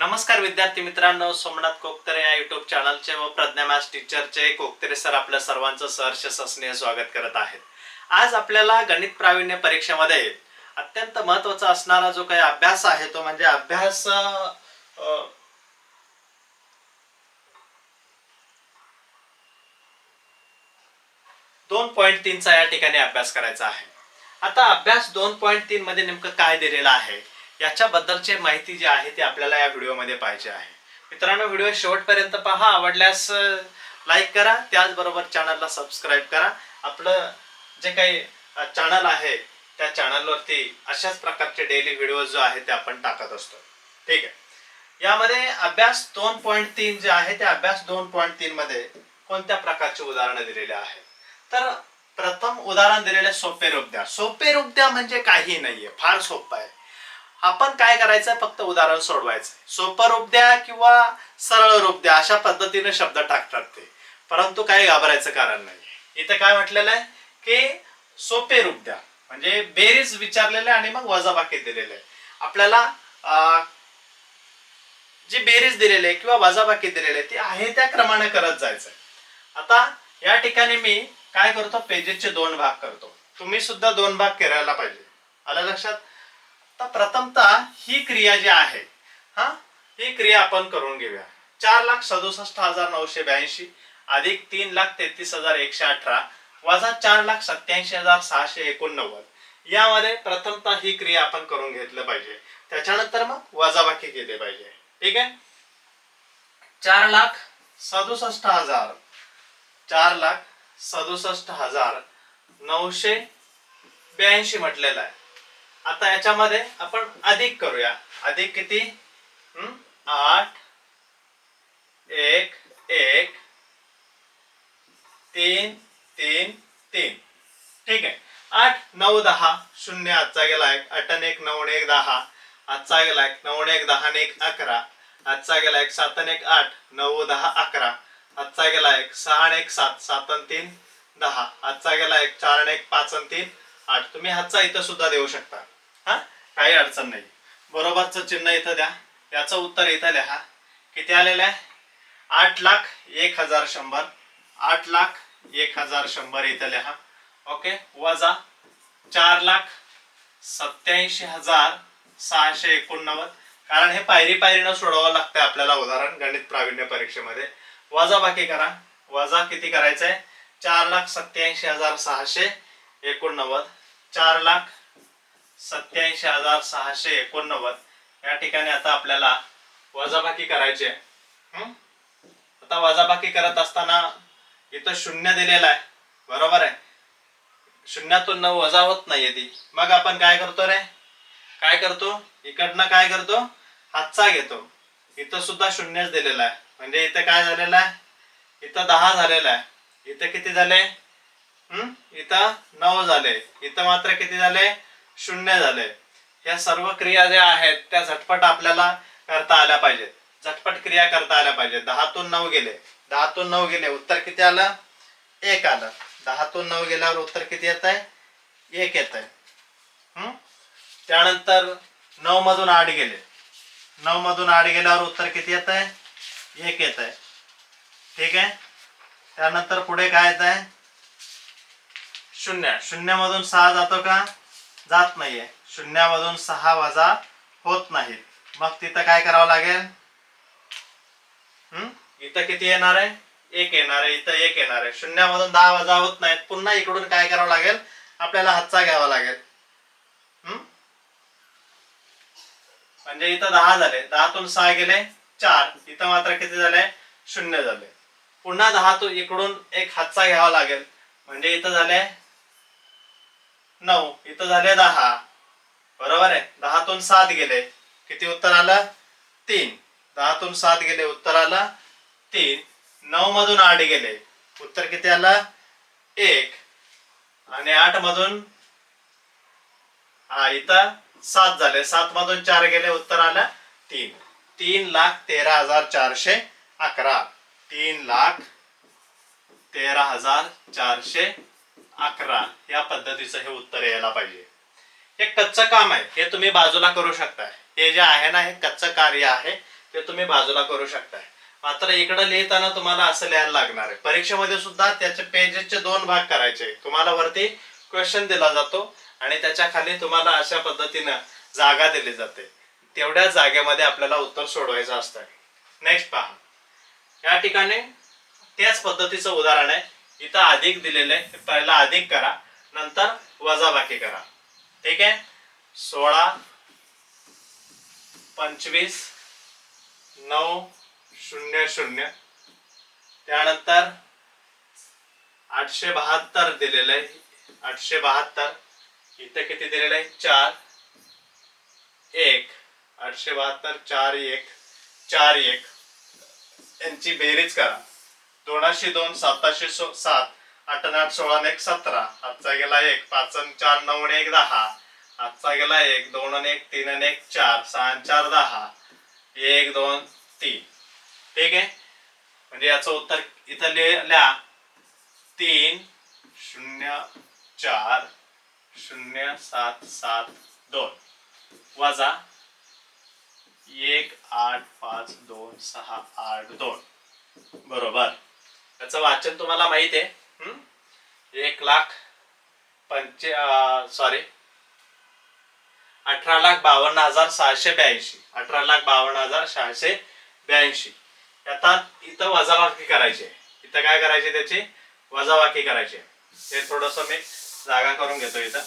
नमस्कार विद्यार्थी मित्रांनो सोमनाथ कोकतरे या युट्यूब चॅनलचे व प्रज्ञा मॅथ्स टीचरचे कोकतरे सर आपल्या सर्वांचं सहर्ष सस्नेह स्वागत करत आहेत. आज आपल्याला गणित प्रावीण्य परीक्षेमध्ये अत्यंत महत्त्वाचा असणारा जो काही अभ्यास आहे तो म्हणजे अभ्यास दोन पॉईंट तीनचा या ठिकाणी अभ्यास करायचा आहे. आता अभ्यास दोन पॉईंट तीन मध्ये नेमकं काय दिलेलं आहे? याच्याबद्दलची माहिती जी आहे ती आपल्याला या व्हिडिओमध्ये पाहिजे आहे. मित्रांनो व्हिडिओ शेवटपर्यंत पहा आवडल्यास लाईक करा त्याचबरोबर चॅनलला सबस्क्राईब करा. आपलं जे काही चॅनल आहे त्या चॅनलवरती अशाच प्रकारचे डेली व्हिडिओ जो आहे ते आपण टाकत असतो. ठीक आहे? यामध्ये अभ्यास दोन पॉईंट तीन जे आहे ते अभ्यास दोन पॉईंट तीन मध्ये कोणत्या प्रकारची उदाहरणं दिलेली आहेत? तर प्रथम उदाहरण दिलेले सोपे रूप द्या सोपे रूप द्या म्हणजे काही नाहीये फार सोपं आहे. आपण काय करायचं? फक्त उदाहरण सोडवायचं. सोपं रूप द्या किंवा सरळ रूप द्या अशा पद्धतीने शब्द टाकतात ते. परंतु काही घाबरायचं कारण नाही. इथं काय म्हटलेलं आहे? की सोपे रूप द्या. म्हणजे बेरीज विचारलेले आणि मग वजाबाकी दिलेलं आहे. आपल्याला जी बेरीज दिलेली आहे किंवा वजाबाकी दिलेली आहे ती आहे त्या क्रमाने करत जायचं. आता या ठिकाणी मी काय करतो? पेजेसचे दोन भाग करतो. तुम्ही सुद्धा दोन भाग करायला पाहिजे. आलं लक्षात? तर प्रथमतः ही क्रिया जी आहे हा ही क्रिया आपण करून घेऊया. चार लाख सदुसष्ट हजार नऊशे ब्याऐंशी अधिक तीन लाख तेहतीस हजार एकशे अठरा वजा चार लाख सत्याऐंशी हजार सहाशे एकोणनव्वद. यामध्ये प्रथमतः ही क्रिया आपण करून घेतलं पाहिजे. त्याच्यानंतर मग वजाबाकी केली पाहिजे. ठीक आहे? चार लाख सदुसष्ट हजार चार लाख सदुसष्ट हजार नऊशे ब्याऐंशी म्हटलेलं आहे. आता याच्यामध्ये आपण अधिक करूया. अधिक किती? आठ एक एक तीन तीन तीन. ठीक आहे. आठ नऊ दहा. शून्य आजचा गेला एक. अठन एक नऊ एक दहा. आजचा गेला एक. नऊ एक दहा आणि एक अकरा. आजचा गेला एक सात एक आठ. नऊ दहा अकरा. आजचा गेला एक सहा आणि एक सात. सात तीन दहा. आजचा गेला एक चार एक पाच आणि तीन आठ. तुम्ही हातचा इथं सुद्धा देऊ शकता. हा? काही अडचण नाही. बरोबरचं चिन्ह इथं द्या. याचं उत्तर इथं लिहा. किती आलेलं आहे? आठ लाख एक हजार शंभर. आठ लाख एक हजार शंभर इथं लिहा. ओके? वजा चार लाख सत्याऐंशी हजार सहाशे एकोणनव्वद. कारण हे पायरी पायरीनं सोडवावं लागतंय आपल्याला उदाहरण गणित प्रावीण्य परीक्षेमध्ये. वजा बाकी करा. वजा किती करायचंय? चार लाख सत्याऐंशी हजार सहाशे एकोणनव्वद. चार लाख सत्याऐंशी हजार सहाशे एकोणनव्वद. या ठिकाणी आता आपल्याला वजाबाकी करायची आहे. आता वजाबाकी करत असताना इथं शून्य दिलेलं आहे. बरोबर आहे? शून्यातून नऊ वजा होत नाहीये ती. मग आपण काय करतो रे? काय करतो? इकडनं काय करतो? हातचा घेतो. इथं सुद्धा शून्यच दिलेला आहे. म्हणजे इथं काय झालेलं आहे? इथं दहा झालेला आहे. इथं किती झाले? हम्म इथं नऊ झाले. इथं मात्र किती झाले? शून्य झाले या सर्व क्रिया ज्या आहेत त्या झटपट आपल्याला करता आल्या पाहिजेत. झटपट क्रिया करता आल्या पाहिजेत. दहातून नऊ गेले. दहातून नऊ गेले उत्तर किती आलं? एक आलं. दहातून नऊ गेल्यावर उत्तर किती येत आहे? एक येत आहे. त्यानंतर नऊ मधून आठ गेले. नऊ मधून आठ गेल्यावर उत्तर किती येत आहे? एक येत आहे. ठीक आहे? त्यानंतर पुढे काय येत आहे? शून्य. शून्यमधून सहा जातो का? जात नाहीये. शून्यामधून सहा वजा होत नाहीत मग तिथं काय करावं लागेल? हम्म इथं किती येणार आहे? एक येणार आहे. इथं एक येणार आहे. शून्यामधून दहा वजा होत नाहीत. पुन्हा इकडून काय करावं लागेल? आपल्याला हातचा घ्यावा लागेल. हम्म म्हणजे इथं दहा झाले. दहातून सहा गेले चार. इथं मात्र किती झाले? शून्य झाले. पुन्हा दहातून इकडून एक हातचा घ्यावा लागेल. म्हणजे इथं झाले नऊ इथं झाले दहा. बरोबर आहे? दहातून सात गेले. किती उत्तर आलं? तीन. दहातून सात गेले उत्तर आलं? तीन. नऊ मधून आठ गेले. उत्तर किती आलं? एक. आणि आठ मधून हा इथं सात झाले. सात मधून चार गेले उत्तर आलं? तीन. तीन लाख तेरा हजार चारशे अकरा. तीन लाख तेरा हजार चारशे अकरा या पद्धतीचं हे उत्तर यायला पाहिजे. हे कच्चं काम आहे हे तुम्ही बाजूला करू शकताय. हे जे आहे ना हे कच्चं कार्य आहे ते तुम्ही बाजूला करू शकताय. मात्र इकडे लिहिताना तुम्हाला असं लिहायला लागणार आहे. परीक्षेमध्ये सुद्धा त्याचे पेजेसचे दोन भाग करायचे तुम्हाला वरती क्वेश्चन दिला जातो आणि त्याच्याखाली तुम्हाला अशा पद्धतीनं जागा दिली जाते. तेवढ्या जागेमध्ये आपल्याला उत्तर सोडवायचं असतं. नेक्स्ट पहा. या ठिकाणी त्याच पद्धतीचं उदाहरण आहे. इथं अधिक दिलेलं आहे. पहिला अधिक करा नंतर वजाबाकी करा. ठीक आहे? सोळा पंचवीस नऊ शून्य शून्य. त्यानंतर आठशे बहात्तर दिलेलं आहे. आठशे बहात्तर. इथं किती दिलेलं आहे? चार. एक. आठशे बहात्तर चार एक. चार एक. यांची बेरीज करा. दोनशे दोन साताशे सो सात आठ आठ सोळा एक सतरा. आजचा गेला एक पाच चार नऊ एक दहा. आजचा गेला एक दोन आणि एक तीन आणि एक चार सहा चार दहा. एक दोन तीन. ठीक आहे? म्हणजे याचं उत्तर इथं लिहिल्या तीन शून्य चार शून्य सात सात दोन. वजा एक आठ पाच दोन सहा आठ दोन. बरोबर? त्याचं वाचन तुम्हाला माहीत आहे. एक लाख पंचे सॉरी अठरा लाख बावन्न हजार सहाशे ब्याऐंशी. अठरा लाख बावन्न हजार सहाशे ब्याऐंशी. आता इथं वजावाकी करायची आहे. इथं काय करायचे त्याची? वजावाकी करायची आहे. हे थोडस मी जागा करून घेतो इथं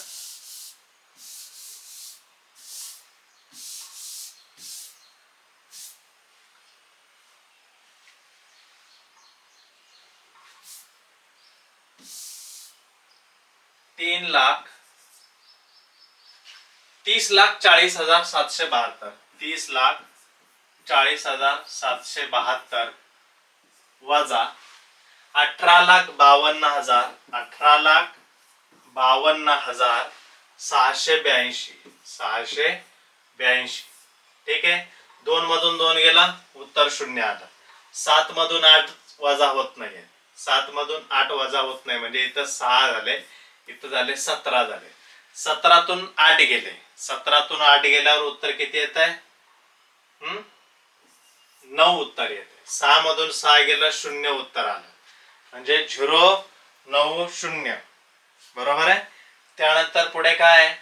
तीन लाख तीस लाख चाळीस हजार सातशे बहात्तर तीस लाख चाळीस हजार सातशे बहात्तर वजा अठरा लाख बावन्न हजार अठरा लाख बावन्न हजार सहाशे ब्याऐंशी सहाशे ब्याऐंशी. ठीक आहे? दोन मधून दोन गेला उत्तर शून्य आलं. सात मधून आठ वजा होत नाहीये. सात मधून आठ वजा होत नाही म्हणजे इथं सहा झाले. इथं झाले सतरा झाले. सतरातून आठ गेले. सतरातून आठ गेल्यावर उत्तर किती येत आहे? नऊ उत्तर येते सहा मधून सहा गेलं शून्य उत्तर आलं. म्हणजे झिरो नऊ शून्य. बरोबर आहे? त्यानंतर पुढे काय? आहे?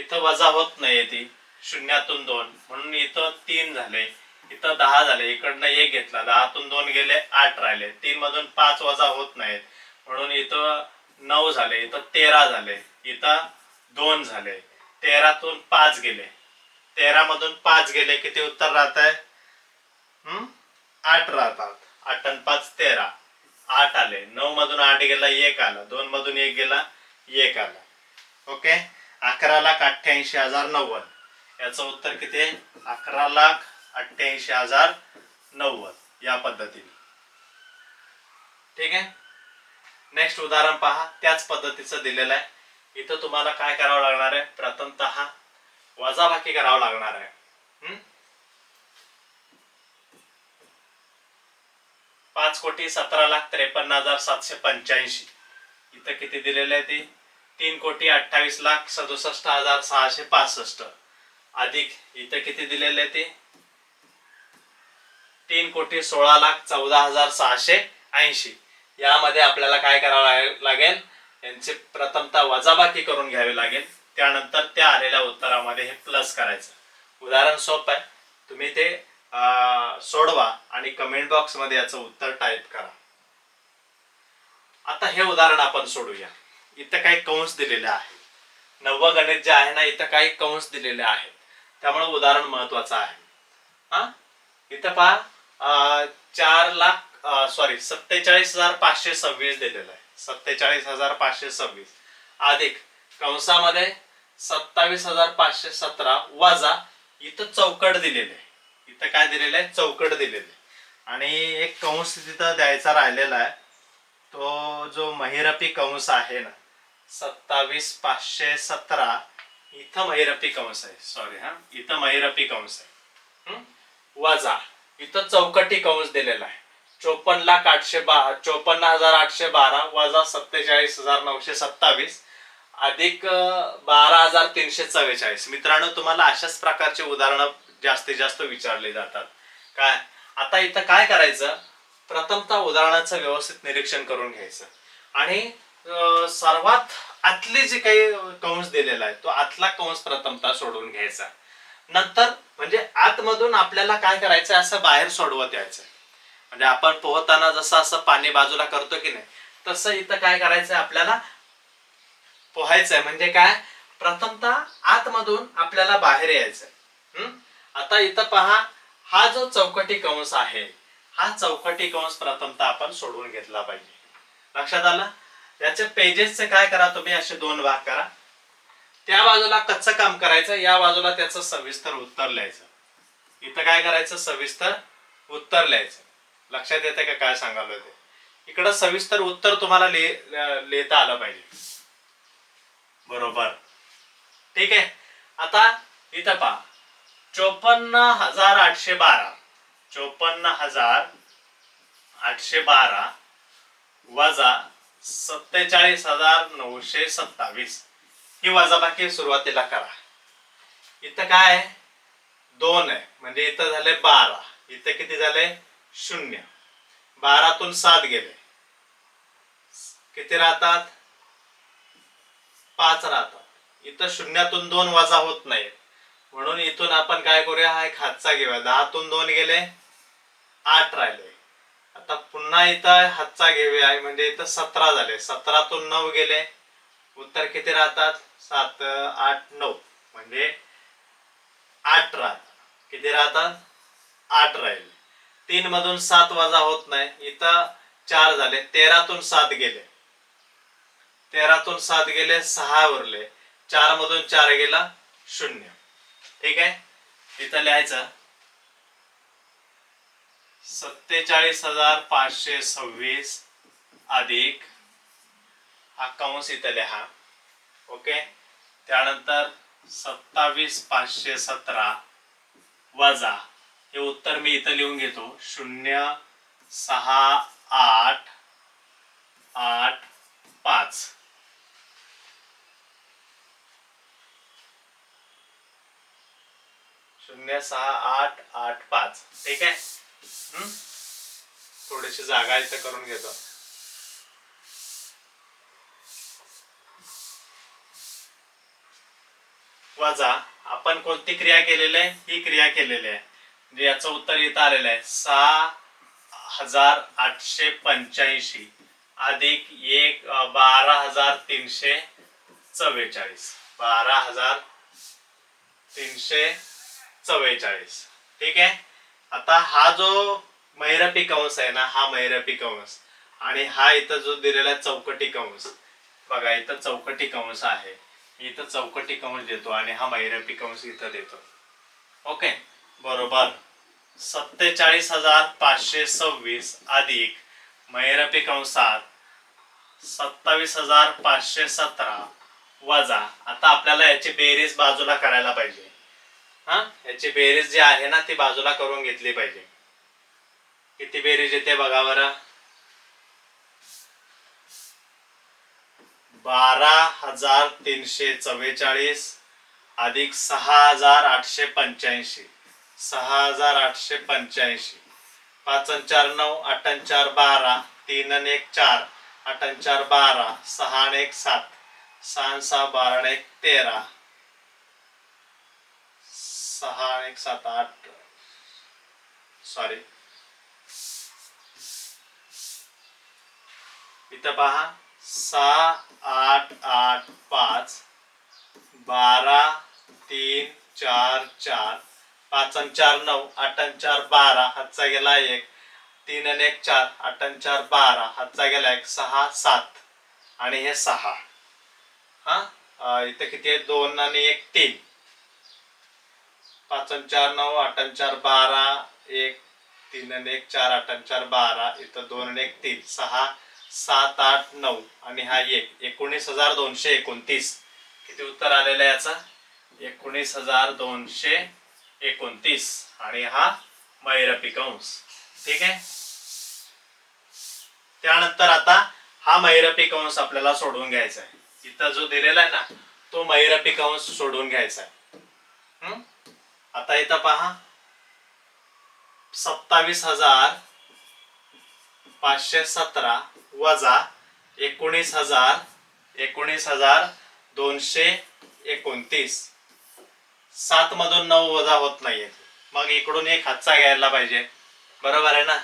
इथं वजा होत नाही ती. शून्यातून दोन. म्हणून इथं तीन झाले. इथं दहा झाले. इकडनं एक घेतला. दहातून दोन गेले आठ राहिले. तीन मधून पाच वजा होत नाहीत. म्हणून इथं नऊ झाले इथं तेरा झाले इथं दोन झाले तेरातून पाच गेले. तेरा मधून पाच गेले किती उत्तर राहत आहे हम्म? आठ राहतात. आठ आणि पाच तेरा. आठ आले. नऊ मधून आठ गेला एक आला. दोन मधून एक गेला एक आला. ओके? अकरा लाख अठ्ठ्याऐंशी हजार नव्वद. याचं उत्तर किती? आहे अकरा लाख अठ्ठ्याऐंशी हजार नव्वद. या पद्धतीने. ठीक आहे? नेक्स्ट उदाहरण पहा. त्याच पद्धतीचं दिलेलं आहे. इथं तुम्हाला काय करावं लागणार आहे? प्रथमतः वजाबाकी करावं लागणार आहे. हम्म? पाच कोटी सतरा लाख त्रेपन्न हजार सातशे पंच्याऐंशी. इथं किती दिलेलं आहे ते? तीन कोटी अठ्ठावीस लाख सदुसष्ट हजार सहाशे पासष्ट. अधिक इथं किती दिलेले आहे ते? तीन कोटी सोळा लाख चौदा हजार सहाशे ऐंशी. यामध्ये आपल्याला काय करावं लागेल? यांची प्रथमतः वजाबाकी करून घ्यावी लागेल. त्यानंतर त्या आलेल्या उत्तरामध्ये हे प्लस करायचं. उदाहरण सोपं आहे. तुम्ही ते सोडवा आणि कमेंट बॉक्समध्ये याचं उत्तर टाईप करा. आता हे उदाहरण आपण सोडूया. इथं काही कंस दिलेले आहेत. नव गणित जे आहे ना इथं काही कंस दिलेले आहेत. त्यामुळे उदाहरण महत्वाचं आहे. हा? इथं पहा अं, चार लाख सॉरी सत्तेचाळीस हजार पाचशे सव्वीस दिलेलं आहे. सत्तेचाळीस हजार पाचशे सव्वीस. अधिक कंसामध्ये सत्तावीस हजार पाचशे सतरा वजा इथं चौकट दिलेले आहे. इथं काय दिलेलं आहे? चौकट दिलेले आहे. आणि एक कंस तिथं द्यायचा राहिलेला आहे. तो जो महिरपी कंस आहे ना सत्तावीस पाचशे सतरा इथं महिरपी कंस आहे. सॉरी हा. इथं महिरपी कंस आहे. हं? वजा. इथं चौकटी कंस दिलेला आहे. चोपन्न लाख आठशे बा चोपन्न हजार आठशे बारा वजा सत्तेचाळीस हजार नऊशे सत्तावीस. अधिक बारा हजार तीनशे चव्वेचाळीस. मित्रांनो तुम्हाला अशाच प्रकारचे उदाहरणं जास्तीत जास्त विचारले जातात. काय? आता इथं काय करायचं? प्रथमतः उदाहरणाचं व्यवस्थित निरीक्षण करून घ्यायचं. आणि सर्वात आतले जे काही कंस दिलेला आहे तो आतला कंस प्रथमतः सोडवून घ्यायचा. नंतर म्हणजे आतमधून आपल्याला काय करायचं असं बाहेर सोडवत यायचं म्हणजे आपण पोहताना जसं असं पाणी बाजूला करतो की नाही तसं इथं काय करायचं आपल्याला? पोहायचंय. म्हणजे काय? प्रथमतः आतमधून आपल्याला बाहेर यायचंय. हम्म? आता इथं पहा हा जो चौकटी कंस आहे हा चौकटी कंस प्रथमतः आपण सोडवून घेतला पाहिजे. लक्षात आलं? याचे पेजेसचे काय करा तुम्ही? असे दोन भाग करा. त्या बाजूला कच्चं काम करायचं या बाजूला त्याचं सविस्तर उत्तर लिहायचं. इथं काय करायचं? सविस्तर उत्तर लिहायचं. लक्षात येते का काय सांगायला ते? इकडं सविस्तर उत्तर तुम्हाला लिह- लिहिता आलं पाहिजे. बरोबर. ठीक आहे. आता इथं पहा. चोपन्न हजार आठशे बारा. चोपन्न हजार आठशे बारा वजा सत्तेचाळीस हजार नऊशे सत्तावीस. ही वजाबाकी सुरुवातीला करा. इथं काय दोन आहे. म्हणजे इथं झाले बारा. इथं किती झाले? शून्य. बारातून सात गेले. किती राहतात? पाच राहतात. इथं शून्यातून दोन वजा होत नाहीत. म्हणून इथून आपण काय करूया? हा एक हातचा घेऊया. दहातून दोन गेले आठ राहिले. आता पुन्हा इथं हातचा घेऊया. म्हणजे इथं सतरा झाले. सतरातून नऊ गेले. उत्तर किती राहतात? सात आठ नऊ. म्हणजे आठ राहतात. किती राहतात? आठ राहिले. तीन मधून सात वजा होत नाही. इथं चार झाले. तेरातून सात गेले. तेरातून सात गेले सहा उरले. चार मधून चार गेला शून्य. ठीक आहे? इथं लिहायचं. सत्तेचाळीस हजार पाचशे सव्वीस अधिक हा कंस इथं लिहा. ओके? त्यानंतर सत्तावीस पाचशे सतरा वजा हे उत्तर मी इथं लिहून घेतो. शून्य सहा आठ आठ पाच. शून्य सहा आठ आठ पाच. ठीक आहे? हम्म? थोडीशी जागा इथं करून घेतो. वजा आपण कोणती क्रिया केलेली आहे? ही क्रिया केलेली आहे. म्हणजे याचं उत्तर इथं आलेलं आहे. सहा हजार आठशे पंच्याऐंशी अधिक एक बारा हजार तीनशे चव्वेचाळीस. बारा हजार तीनशे चव्वेचाळीस. ठीक आहे? आता हा जो मैरपी कंस आहे ना हा मैरपी कंस आणि हा इथं जो दिलेला चौकटी कंस. बघा इथं चौकटी कंस आहे. इथं चौकटी कंस देतो आणि हा मैरपी कंस इथं देतो. ओके? बरोबर. सत्तेचाळीस हजार पाचशे सव्वीस अधिक मैरपी कंसात सत्तावीस हजार पाचशे सतरा वजा. आता आपल्याला याची बेरीज बाजूला करायला पाहिजे. हा? याची बेरीज जी आहे ना ती बाजूला करून घेतली पाहिजे. किती बेरीज येते बघा बरं. बारा हजार तीनशे चव्वेचाळीस अधिक सहा हजार आठशे पंच्याऐंशी. सहा हजार आठशे पंच्याऐंशी. पाच चार नऊ अठ्ठन चार बारा तीन अन एक चार आठ चार बारा सहा एक सात सहा सहा बारा एक तेरा सहा एक सात आठ सॉरी इथं पहा सहा आठ आठ पाच बारा तीन चार चार पाच अन चार नऊ आठ चार बारा हातचा गेला एक. तीन आणि एक चार आठ चार बारा हातचा गेला एक सहा सात. आणि हे सहा. हा? इथं किती आहे? दोन आणि एक तीन. पाच चार नऊ आठ चार बारा एक. तीन आणि एक चार आठ चार बारा. इथं दोन आणि एक तीन. सहा सात आठ नऊ. आणि हा एक. एकोणीस हजार दोनशे एकोणतीस. किती उत्तर आलेलं आहे याचा? एकोणीस हजार दोनशे एकोणतीस आणि हा मैरपी कंस ठीक आहे? त्यानंतर आता हा मैरपी कंस आपल्याला सोडवून घ्यायचा आहे. इथं जो दिलेला आहे ना तो मैरपी कंस सोडवून घ्यायचा आहे. हम्म? आता इथं पहा. सत्तावीस हजार पाचशे सतरा वजा एकोणीस हजार एकोणीस हजार दोनशे एकोणतीस. सात मधून नऊ वजा होत नाहीये. मग इकडून एक हातचा घ्यायला पाहिजे. बरोबर आहे ना?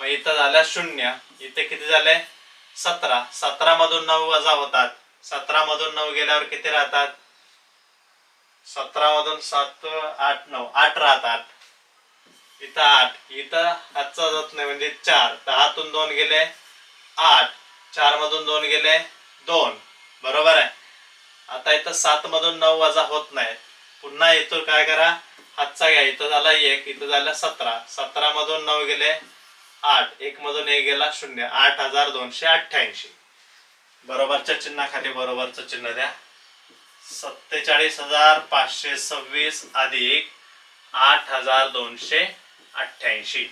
मग इथं झालं शून्य. इथे किती झाले? सतरा. सतरा मधून नऊ वजा होतात. सतरा मधून नऊ गेल्यावर किती राहतात? सतरा मधून सात आठ नऊ. आठ राहतात. इथं आठ. इथं हातचा जात नाही म्हणजे चार. दहातून दोन गेले आठ. चार मधून दोन गेले दोन. बरोबर आहे? आता इथं सात मधून नऊ वजा होत नाहीत. पुन्हा येतो काय करा? हातचा घ्या. इथं झाला एक इथं झाला सतरा. सतरा मधून नऊ गेले आठ. एक मधून एक गेला शून्य. आठ हजार दोनशे अठ्ठ्याऐंशी. बरोबरच्या चिन्हाखाली बरोबरचं चिन्ह द्या. सत्तेचाळीस हजार पाचशे सव्वीस अधिक आठ हजार दोनशे अठ्ठ्याऐंशी.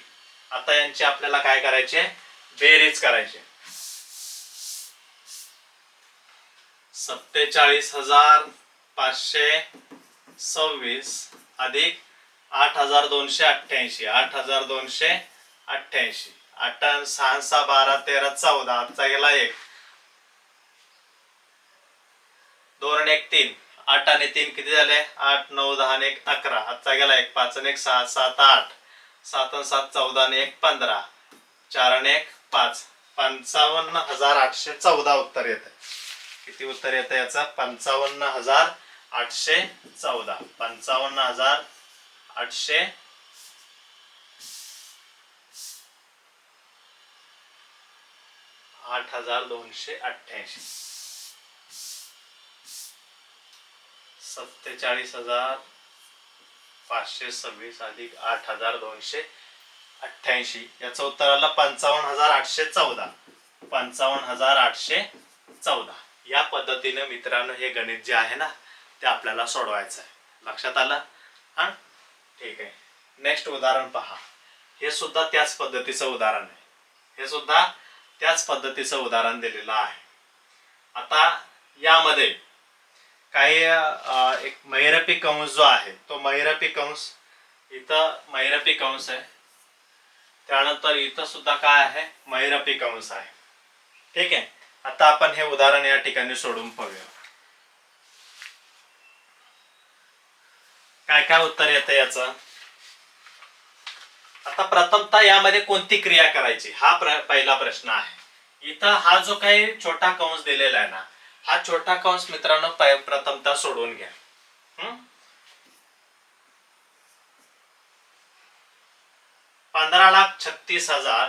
आता यांची आपल्याला काय करायचे बेरीज करायचे सत्तेचाळीस हजार पाचशे सव्वीस अधिक आठ हजार दोनशे अठ्ठ्याऐंशी आठ हजार दोनशे अठ्ठ्याऐंशी. आठ सहा सहा बारा तेरा चौदा आजचा गेला एक. दोन एक तीन. आठ आणि तीन किती झाले? आठ नऊ दहा आणि एक अकरा. आजचा गेला एक पाच आणि एक सहा सात आठ. सात आणि सात चौदा आणि एक पंधरा. चार आणि एक पाच. पंचावन्न हजार आठशे चौदा उत्तर येत किती उत्तर येतं याचं? पंचावन्न हजार आठशे चौदा. पंचावन्न हजार आठशे आठ हजार दोनशे अठ्ठ्याऐंशी. सत्तेचाळीस हजार पाचशे सव्वीस अधिक आठ हजार दोनशे अठ्ठ्याऐंशी. याचं उत्तर आलं पंचावन्न हजार आठशे चौदा. पंचावन्न हजार आठशे चौदा. या पद्धतीने मित्रांनो हे गणित जे आहे ना ते आपल्याला सोडवायचं आहे. लक्षात आलं? हा? ठीक आहे. नेक्स्ट उदाहरण पहा. हे सुद्धा त्याच पद्धतीचं उदाहरण आहे. हे सुद्धा त्याच पद्धतीचं उदाहरण दिलेलं आहे. आता यामध्ये काही एक मैरपी कंस जो आहे तो मैरपी कंस इथं मैरपी कंस आहे. त्यानंतर इथं सुद्धा काय आहे? मैरपी कंस आहे. ठीक आहे? आता आपण हे उदाहरण या ठिकाणी सोडून पाहूया काय काय उत्तर येतं याचं? आता प्रथमतः यामध्ये कोणती क्रिया करायची? हा प्र, पहिला प्रश्न आहे. इथं हा जो काही छोटा कंस दिलेला आहे ना हा छोटा कंस मित्रांनो प्रथमतः सोडून घ्या. पंधरा लाख छत्तीस हजार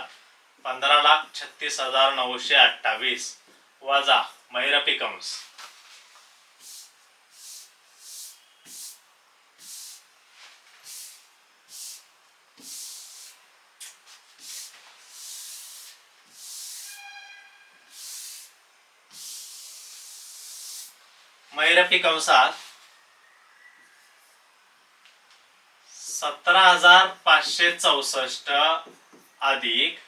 पंधरा लाख छत्तीस हजार नऊशे अठ्ठावीस. वजा मैरपी कंस. मैरपी कंसात सतरा हजार पाचशे चौसष्ट अधिक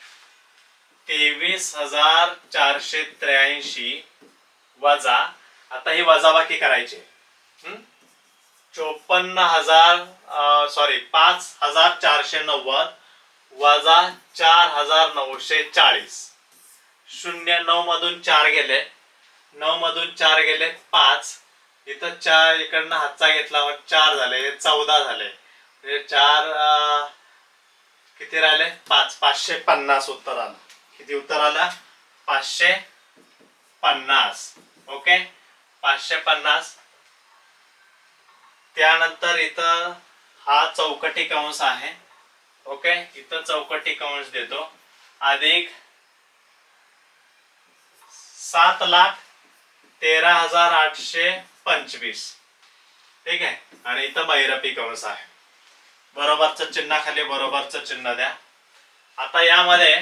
तेवीस हजार चारशे त्र्याऐंशी वजा आता ही वजाबाकी करायची. चोपन्न हजार सॉरी पाच हजार चारशे नव्वद वजा चार हजार नऊशे चाळीस. शून्य नऊ मधून चार गेले. नऊ मधून चार गेले पाच. इथं चार इकडनं हातचा घेतला मग चार झाले चौदा झाले. म्हणजे चार किती राहिले? पाच. पाचशे पन्नास उत्तर आलं. किती उत्तर आलं? पाचशे पन्नास. ओके? पाचशे पन्नास. त्यानंतर इथं हा चौकटी कंस आहे. ओके? इथं चौकटी कंस देतो. अधिक सात लाख तेरा हजार आठशे पंचवीस. ठीक आहे? आणि इथं बैरपी कंस आहे. बरोबरचं चिन्हाखाली बरोबरचं चिन्ह द्या. आता यामध्ये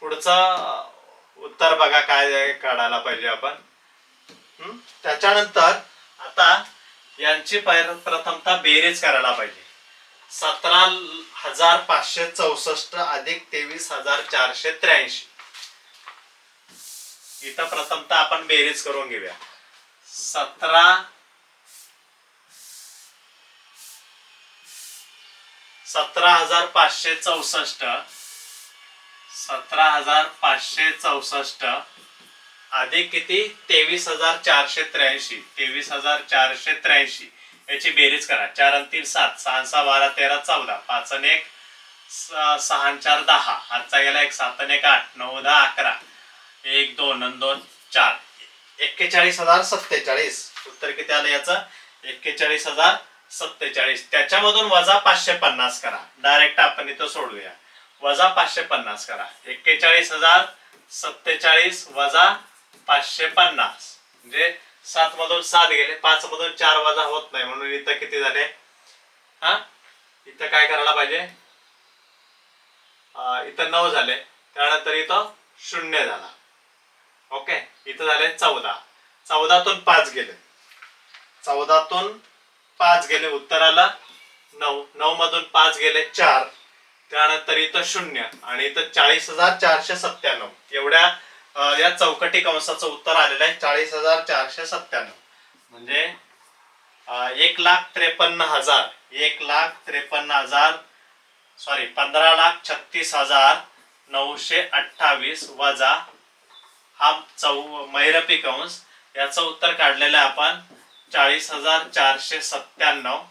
पुढचं उत्तर बघा काय काढायला पाहिजे आपण. त्याच्यानंतर आता यांची प्रथमता बेरीज करायला पाहिजे. सतरा हजार पाचशे चौसष्ट अधिक तेवीस हजार चारशे त्र्याऐंशी. इथं प्रथमतः आपण बेरीज करून घेऊया. सतरा सतरा हजार पाचशे चौसष्ट सतरा हजार पाचशे चौसष्ट अधिक किती? तेवीस हजार चारशे त्र्याऐंशी तेवीस हजार चारशे त्र्याऐंशी. याची बेरीज करा. चार आणि तीन सात. सहा सहा बारा तेरा चौदा. पाच आणि एक सहा चार दहा. आजचा गेला एक सात आणि एक आठ. नऊ दहा अकरा. एक दोन आणि दोन चार. एक्केचाळीस हजार सत्तेचाळीस. उत्तर किती आलं याचं? एक्केचाळीस हजार सत्तेचाळीस. त्याच्यामधून वजा पाचशे पन्नास करा. डायरेक्ट आपण इथं सोडूया. वजा पाचशे पन्नास करा. एक्केचाळीस हजार सत्तेचाळीस वजा पाचशे पन्नास. म्हणजे सात मधून सात गेले. पाच मधून चार वजा होत नाही. म्हणून इथं किती झाले? हा? इथं काय करायला पाहिजे? इथं नऊ झाले. त्यानंतर इथं शून्य झाला. ओके इथं झाले चौदा. चौदातून पाच गेले. चौदातून पाच गेले उत्तराला नऊ. नऊ मधून पाच गेले चार. त्यानंतर इथं शून्य आणि इथं चाळीस हजार चारशे सत्त्याण्णव. एवढ्या या चौकटी कंसाचं उत्तर आलेलं आहे चाळीस हजार चारशे सत्त्याण्णव. म्हणजे एक लाख त्रेपन्न हजार एक लाख त्रेपन्न हजार सॉरी पंधरा लाख छत्तीस हजार नऊशे अठ्ठावीस वजा हा चौ मैरपी कंस याचं उत्तर काढलेलं आपण. चाळीस हजार चारशे सत्त्याण्णव.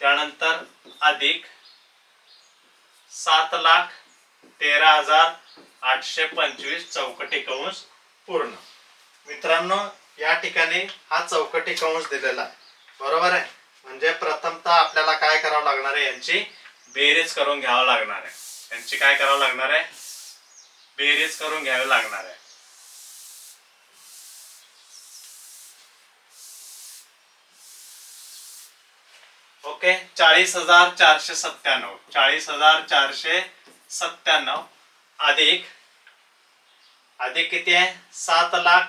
त्यानंतर अधिक सात लाख तेरा हजार आठशे पंचवीस चौकटी कंस पूर्ण. मित्रांनो या ठिकाणी हा चौकटी कंस दिलेला आहे. बरोबर आहे? म्हणजे प्रथमतः आपल्याला काय करावं लागणार आहे? यांची बेरीज करून घ्यावं लागणार आहे. यांची काय करावं लागणार आहे? बेरीज करून घ्यावी लागणार आहे. ओके? चाळीस हजार चारशे सत्त्याण्णव. चाळीस हजार चारशे सत्त्याण्णव. अधिक. अधिक किती आहे? सात लाख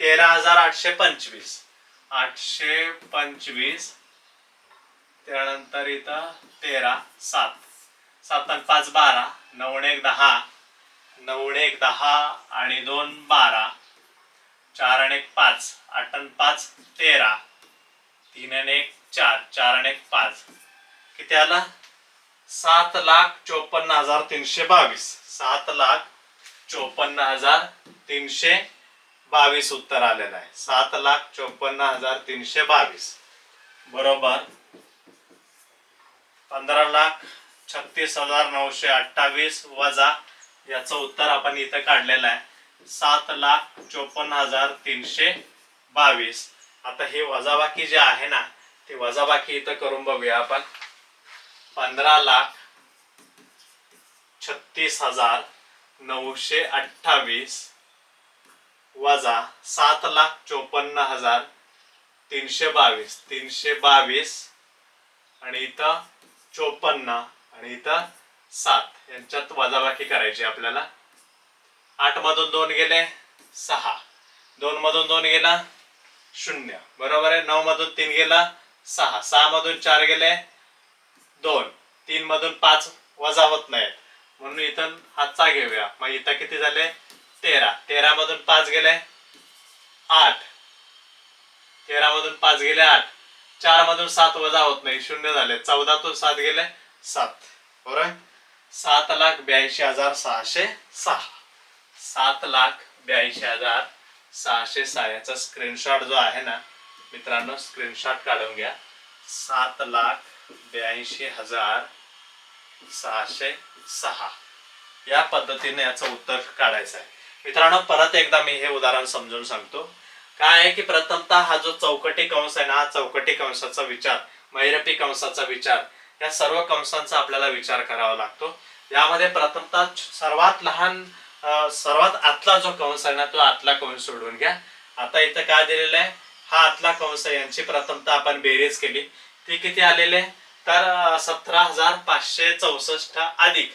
तेरा हजार आठशे पंचवीस. आठशे पंचवीस. त्यानंतर इथं तेरा सात. सात आणि पाच बारा. नऊ एक दहा. नऊ एक दहा आणि दोन बारा. चार आणि एक पाच. आठ आणि पाच तेरा. तीन आणि एक चार चार आणि एक पाच. किती आला? सात लाख चोपन्न हजार तीनशे बावीस. सात लाख चोपन्न हजार तीनशे बावीस उत्तर आलेलं आहे. सात लाख चोपन्न हजार तीनशे बावीस. बरोबर. पंधरा लाख छत्तीस हजार नऊशे अठ्ठावीस वजा याचं उत्तर आपण इथं काढलेलं आहे. सात लाख चोपन्न हजार तीनशे बावीस. आता हे वजाबाकी जे आहे ना ते वजाबाकी इथं करून बघूया आपण. पंधरा लाख छत्तीस हजार नऊशे अठ्ठावीस वजा सात लाख चोपन्न हजार तीनशे बावीस. तीनशे बावीस आणि इथं चोपन्न आणि इथं सात. यांच्यात वजाबाकी करायची आपल्याला. आठ मधून दोन गेले सहा. दोन मधून दोन गेला शून्य. बरोबर आहे? नऊ मधून तीन गेला सहा. सहा मधून चार गेले. दोन. तीन मधून पाच वजा होत नाहीत. म्हणून इथं हातचा घेऊया. मग इथं किती झाले? तेरा. तेरा मधून पाच गेले. आठ. तेरा मधून पाच गेले आठ. चार मधून सात वजा होत नाही. शून्य झाले. चौदातून सात गेले सात. बरोबर? सात लाख ब्याऐंशी हजार सहाशे सहा. सात लाख ब्याऐंशी हजार सहाशे सहा. याचा स्क्रीनशॉट जो आहे ना मित्रांनो स्क्रीनशॉट काढून घ्या. सात लाख ब्याऐंशी हजार सहाशे सहा. या पद्धतीने याचं उत्तर काढायचं आहे. मित्रांनो परत एकदा मी हे उदाहरण समजून सांगतो. काय आहे की प्रथमतः हा जो चौकटी कंस आहे ना हा चौकटी कंसाचा विचार मैरपी कंसाचा विचार या सर्व कंसांचा आपल्याला विचार करावा लागतो. यामध्ये प्रथमतः सर्वात लहान सर्वात आतला जो कंस आहे ना तो आतला कंस सोडून घ्या. आता इथं काय दिलेलं आहे? हा आतला कंस यांची प्रथमतः आपण बेरीज केली. ती किती आलेले? तर सतरा हजार पाचशे चौसष्ट अधिक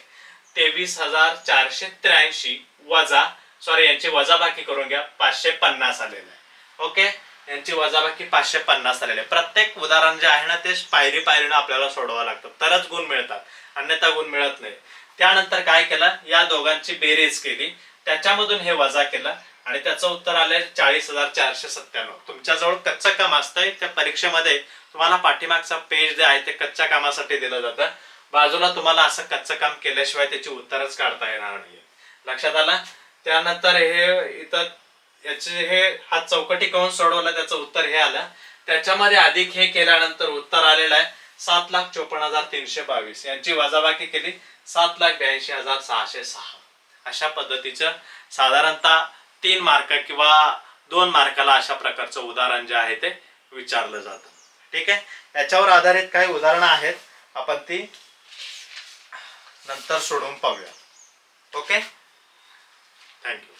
तेवीस हजार चारशे त्र्याऐंशी वजा सॉरी यांची वजाबाकी करून घ्या पाचशे पन्नास आलेले. आहे ओके? यांची वजाबाकी पाचशे पन्नास आलेले. आहे प्रत्येक उदाहरण जे आहे ना ते पायरी पायरीनं आपल्याला सोडवावं लागतं. तरच गुण मिळतात. अन्यथा गुण मिळत नाही. त्यानंतर काय केलं? या दोघांची बेरीज केली. त्याच्यामधून हे वजा केलं. आणि त्याचं उत्तर आलंय चाळीस हजार चारशे सत्त्याण्णव. तुमच्याजवळ कच्चं काम असतंय त्या परीक्षेमध्ये तुम्हाला पाठीमागचा पेज जे आहे ते कच्च्या कामासाठी दिलं जातं. बाजूला तुम्हाला असं कच्चं काम केल्याशिवाय त्याची उत्तरच काढता येणार नाही लक्षात आलं? त्यानंतर हे इथं याचे हे हा चौकटी करून सोडवला त्याचं उत्तर हे आलं. त्याच्यामध्ये अधिक हे केल्यानंतर उत्तर आलेलं आहे सात लाख चोपन्न हजार तीनशे बावीस. यांची वजाबाकी केली सात लाख ब्याऐंशी हजार सहाशे सहा. अशा पद्धतीचं साधारणतः तीन मार्क किंवा दोन मार्काला अशा प्रकारचं उदाहरण जे आहे ते विचारलं जातं. ठीक आहे? याच्यावर आधारित काही उदाहरणं आहेत. आपण ती नंतर सोडून पाहूया. ओके? थँक्यू